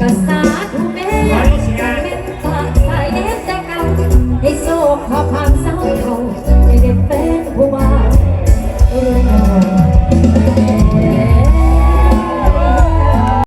กษาทุแม่เป็นปากสเด็ดแต่กให้โศกเขา